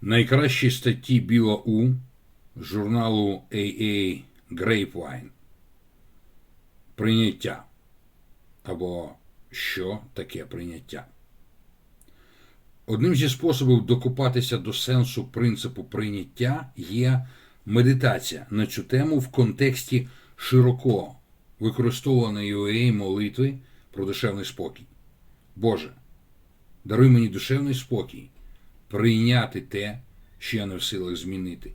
Найкращі статті Біла У з журналу AA Grapevine. Прийняття. Або що таке прийняття? Одним зі способів докопатися до сенсу принципу прийняття є медитація на цю тему в контексті широко використовуваної UA молитви про душевний спокій. Боже, даруй мені душевний спокій, прийняти те, що я не в силах змінити,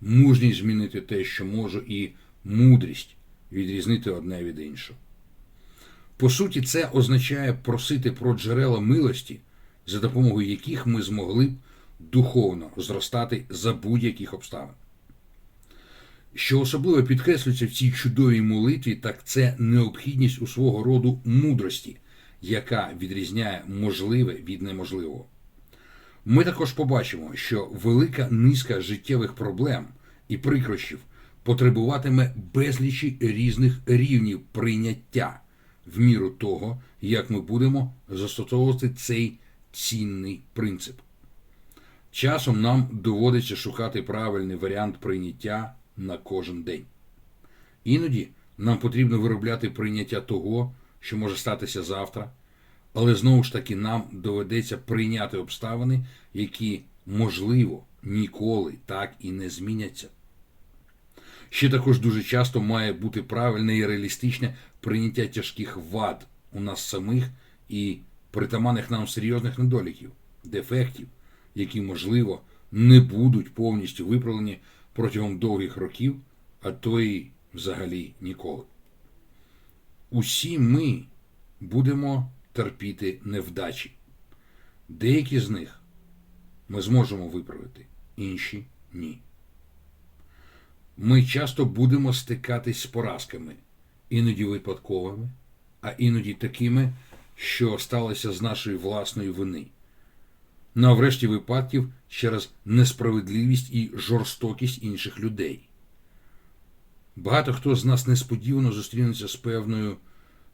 мужність змінити те, що можу, і мудрість відрізнити одне від іншого. По суті, це означає просити про джерела милості, за допомогою яких ми змогли б духовно зростати за будь-яких обставин. Що особливо підкреслюється в цій чудовій молитві, так це необхідність у свого роду мудрості, яка відрізняє можливе від неможливого. Ми також побачимо, що велика низка життєвих проблем і прикрощів потребуватиме безлічі різних рівнів прийняття в міру того, як ми будемо застосовувати цей цінний принцип. Часом нам доводиться шукати правильний варіант прийняття на кожен день. Іноді нам потрібно виробляти прийняття того, що може статися завтра, але знову ж таки нам доведеться прийняти обставини, які, можливо, ніколи так і не зміняться. Ще також дуже часто має бути правильне і реалістичне прийняття тяжких вад у нас самих і притаманних нам серйозних недоліків, дефектів, які, можливо, не будуть повністю виправлені протягом довгих років, а то й взагалі ніколи. Усі ми будемо терпіти невдачі. Деякі з них ми зможемо виправити, інші ні. Ми часто будемо стикатись з поразками, іноді випадковими, а іноді такими, що сталося з нашої власної вини. Ну а врешті випадків через несправедливість і жорстокість інших людей. Багато хто з нас несподівано зустрінеться з певною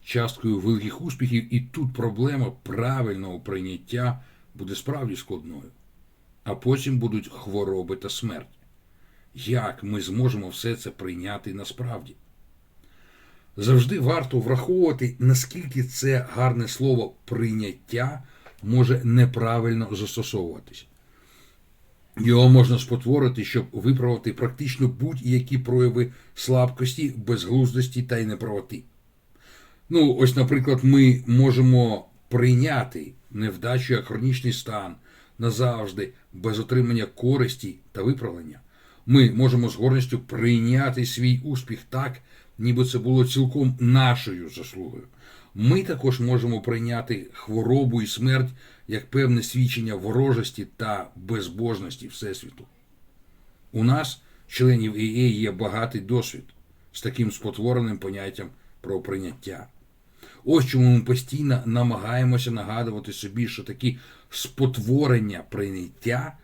часткою великих успіхів, і тут проблема правильного прийняття буде справді складною. А потім будуть хвороби та смерть. Як ми зможемо все це прийняти насправді? Завжди варто враховувати, наскільки це гарне слово прийняття може неправильно застосовуватись. Його можна спотворити, щоб виправити практично будь-які прояви слабкості, безглуздості та й неправоти. Ну, ось, наприклад, ми можемо прийняти невдачу як хронічний стан назавжди, без отримання користі та виправлення. Ми можемо з гордістю прийняти свій успіх так, ніби це було цілком нашою заслугою. Ми також можемо прийняти хворобу і смерть як певне свідчення ворожості та безбожності Всесвіту. У нас, членів ІЕ, є багатий досвід з таким спотвореним поняттям про прийняття. Ось чому ми постійно намагаємося нагадувати собі, що такі спотворення прийняття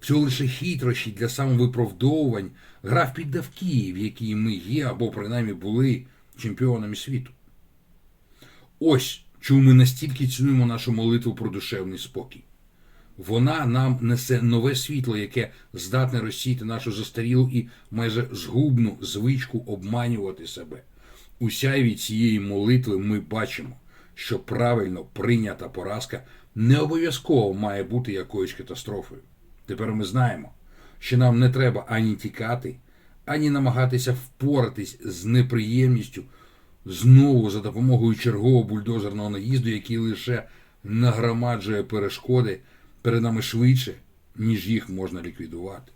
всього лише хитрощі для самовиправдовувань, гра в піддавки, в якій ми є або принаймні були чемпіонами світу. Ось чому ми настільки цінуємо нашу молитву про душевний спокій. Вона нам несе нове світло, яке здатне розсіяти нашу застарілу і майже згубну звичку обманювати себе. У сяйві цієї молитви ми бачимо, що правильно прийнята поразка не обов'язково має бути якоюсь катастрофою. Тепер ми знаємо, що нам не треба ані тікати, ані намагатися впоратись з неприємністю знову за допомогою чергового бульдозерного наїзду, який лише нагромаджує перешкоди перед нами швидше, ніж їх можна ліквідувати.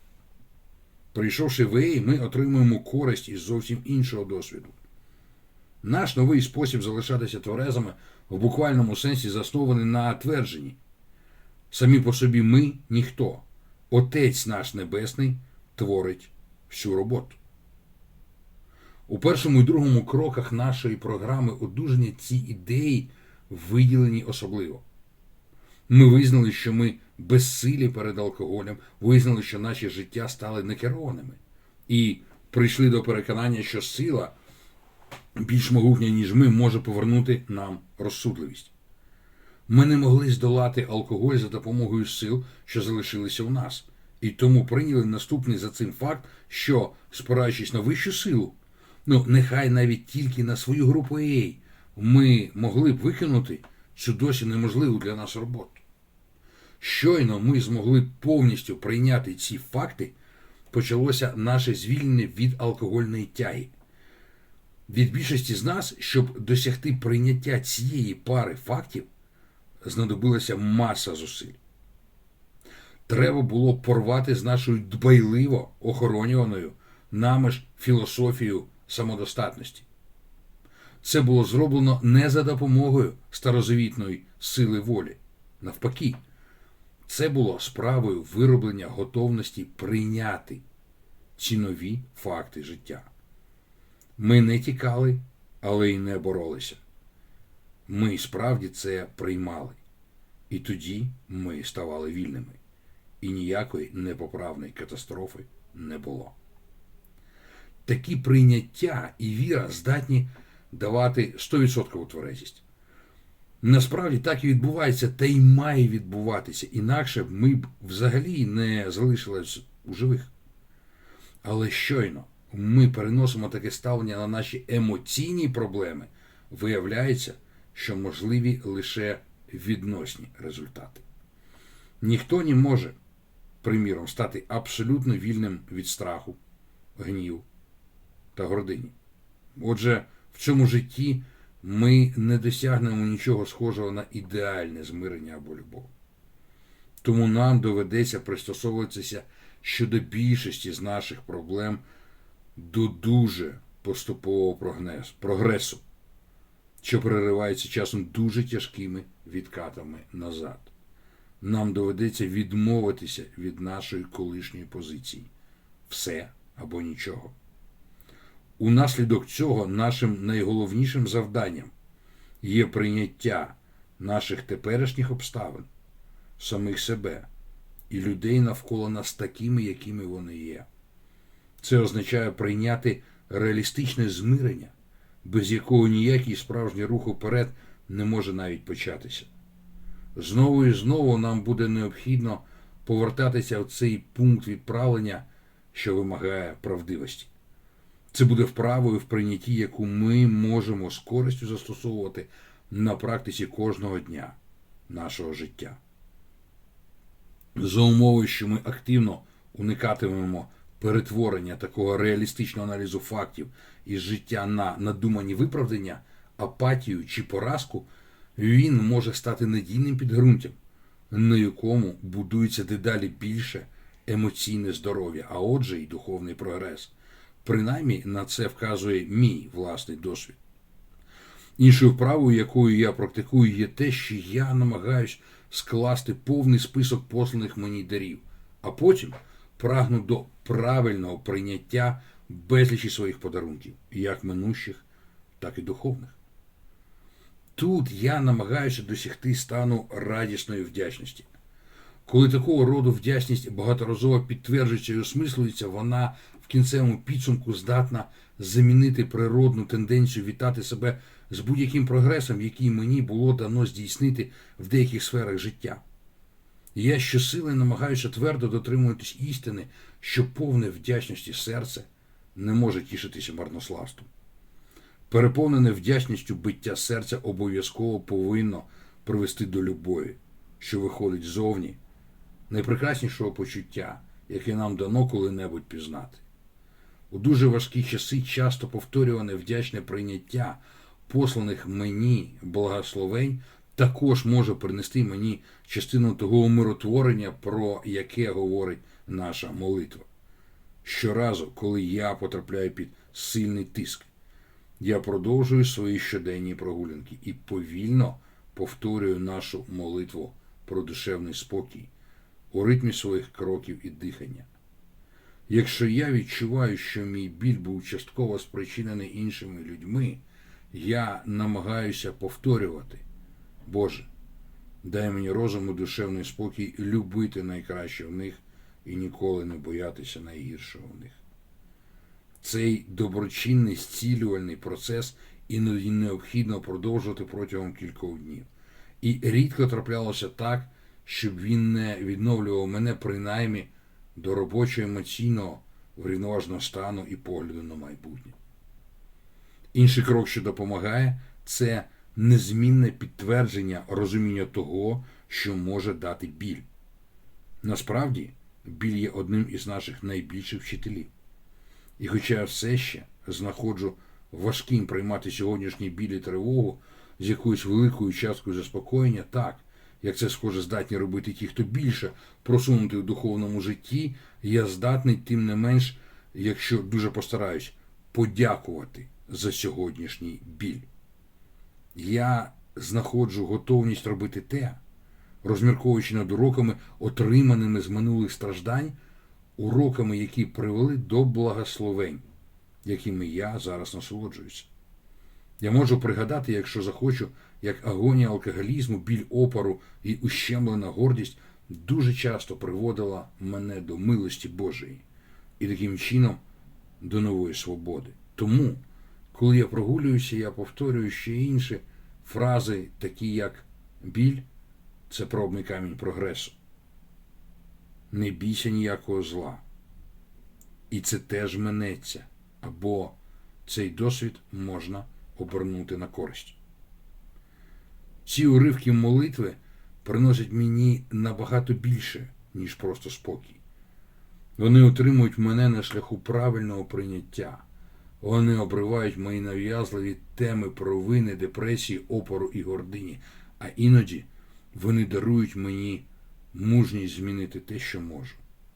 Прийшовши в Ей, ми отримуємо користь із зовсім іншого досвіду. Наш новий спосіб залишатися тверезами в буквальному сенсі заснований на твердженні. Самі по собі ми ніхто. Отець наш Небесний творить всю роботу. У першому і другому кроках нашої програми одужання ці ідеї виділені особливо. Ми визнали, що ми безсилі перед алкоголем, визнали, що наші життя стали некерованими, і прийшли до переконання, що сила більш могутня, ніж ми, може повернути нам розсудливість. Ми не могли здолати алкоголь за допомогою сил, що залишилися у нас, І тому прийняли наступний за цим факт, що, спираючись на вищу силу, ну нехай навіть тільки на свою групу AA, ми могли б викинути цю досі неможливу для нас роботу. Щойно ми змогли повністю прийняти ці факти, почалося наше звільнення від алкогольної тяги. Від більшості з нас, щоб досягти прийняття цієї пари фактів, знадобилася маса зусиль. Треба було порвати з нашою дбайливо охоронюваною нами ж філософією самодостатності. Це було зроблено не за допомогою старозавітної сили волі. Навпаки, це було справою вироблення готовності прийняти ці нові факти життя. Ми не тікали, але й не боролися. Ми справді це приймали. І тоді ми ставали вільними. І ніякої непоправної катастрофи не було. Такі прийняття і віра здатні давати 100% тверезість. Насправді так і відбувається, та й має відбуватися. Інакше б ми б взагалі не залишились у живих. Але щойно ми переносимо таке ставлення на наші емоційні проблеми, виявляється, що можливі лише відносні результати. Ніхто не може, приміром, стати абсолютно вільним від страху, гніву та гордині. Отже, в цьому житті ми не досягнемо нічого схожого на ідеальне змирення або любов. Тому нам доведеться пристосовуватися щодо більшості з наших проблем до дуже поступового прогресу, що переривається часом дуже тяжкими відкатами назад. Нам доведеться відмовитися від нашої колишньої позиції все або нічого. Унаслідок цього нашим найголовнішим завданням є прийняття наших теперішніх обставин, самих себе і людей навколо нас такими, якими вони є. Це означає прийняти реалістичне змирення, без якого ніякий справжній рух уперед не може навіть початися. Знову і знову нам буде необхідно повертатися в цей пункт відправлення, що вимагає правдивості. Це буде вправою в прийнятті, яку ми можемо з користю застосовувати на практиці кожного дня нашого життя. За умови, що ми активно уникатимемо перетворення такого реалістичного аналізу фактів із життя на надумані виправдання, апатію чи поразку, він може стати надійним підґрунтям, на якому будується дедалі більше емоційне здоров'я, а отже, і духовний прогрес. Принаймні на це вказує мій власний досвід. Іншою вправою, якою я практикую, є те, що я намагаюсь скласти повний список посланих мені дарів, а потім прагну до правильного прийняття безлічі своїх подарунків, як минущих, так і духовних. Тут я намагаюся досягти стану радісної вдячності. Коли такого роду вдячність багаторазово підтверджується і осмислюється, вона в кінцевому підсумку здатна замінити природну тенденцію вітати себе з будь-яким прогресом, який мені було дано здійснити в деяких сферах життя. І я щосили намагаюся твердо дотримуватись істини, що повне вдячності серце не може тішитися марнославством. Переповнене вдячністю биття серця обов'язково повинно привести до любові, що виходить зовні, найпрекраснішого почуття, яке нам дано коли-небудь пізнати. У дуже важкі часи часто повторюване вдячне прийняття посланих мені благословень також може принести мені частину того умиротворення, про яке говорить наша молитва. Щоразу, коли я потрапляю під сильний тиск, я продовжую свої щоденні прогулянки і повільно повторюю нашу молитву про душевний спокій у ритмі своїх кроків і дихання. Якщо я відчуваю, що мій біль був частково спричинений іншими людьми, я намагаюся повторювати, Боже, дай мені розум і душевний спокій любити найкраще в них і ніколи не боятися найгіршого в них. Цей доброчинний зцілювальний процес іноді необхідно продовжувати протягом кількох днів. І рідко траплялося так, щоб він не відновлював мене принаймні до робочого емоційного врівноваженого стану і погляду на майбутнє. Інший крок, що допомагає, це незмінне підтвердження розуміння того, що може дати біль. Насправді, біль є одним із наших найбільших вчителів. І хоча я все ще знаходжу важким приймати сьогоднішній біль і тривогу з якоюсь великою часткою заспокоєння, так, як це схоже здатні робити ті, хто більше просунутий у духовному житті, я здатний, тим не менш, якщо дуже постараюсь, подякувати за сьогоднішній біль. Я знаходжу готовність робити те, розмірковуючи над уроками, отриманими з минулих страждань, уроками, які привели до благословень, якими я зараз насолоджуюся. Я можу пригадати, якщо захочу, як агонія алкоголізму, біль опору і ущемлена гордість дуже часто приводила мене до милості Божої і таким чином до нової свободи. Тому, коли я прогулююся, я повторюю ще інші фрази, такі як біль це пробний камінь прогресу. Не бійся ніякого зла. І це теж минеться, або цей досвід можна обернути на користь. Ці уривки молитви приносять мені набагато більше, ніж просто спокій. Вони утримують мене на шляху правильного прийняття. Вони обривають мої нав'язливі теми провини, депресії, опору і гордині, а іноді вони дарують мені мужність змінити те, що можу,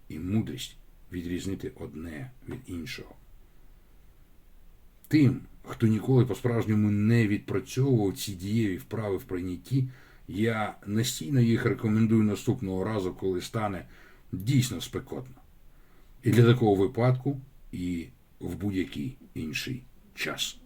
і мудрість відрізнити одне від іншого. Тим, хто ніколи по-справжньому не відпрацьовував ці дієві вправи в прийнятті, я настійно їх рекомендую наступного разу, коли стане дійсно спекотно. І для такого випадку, і в будь-який інший час.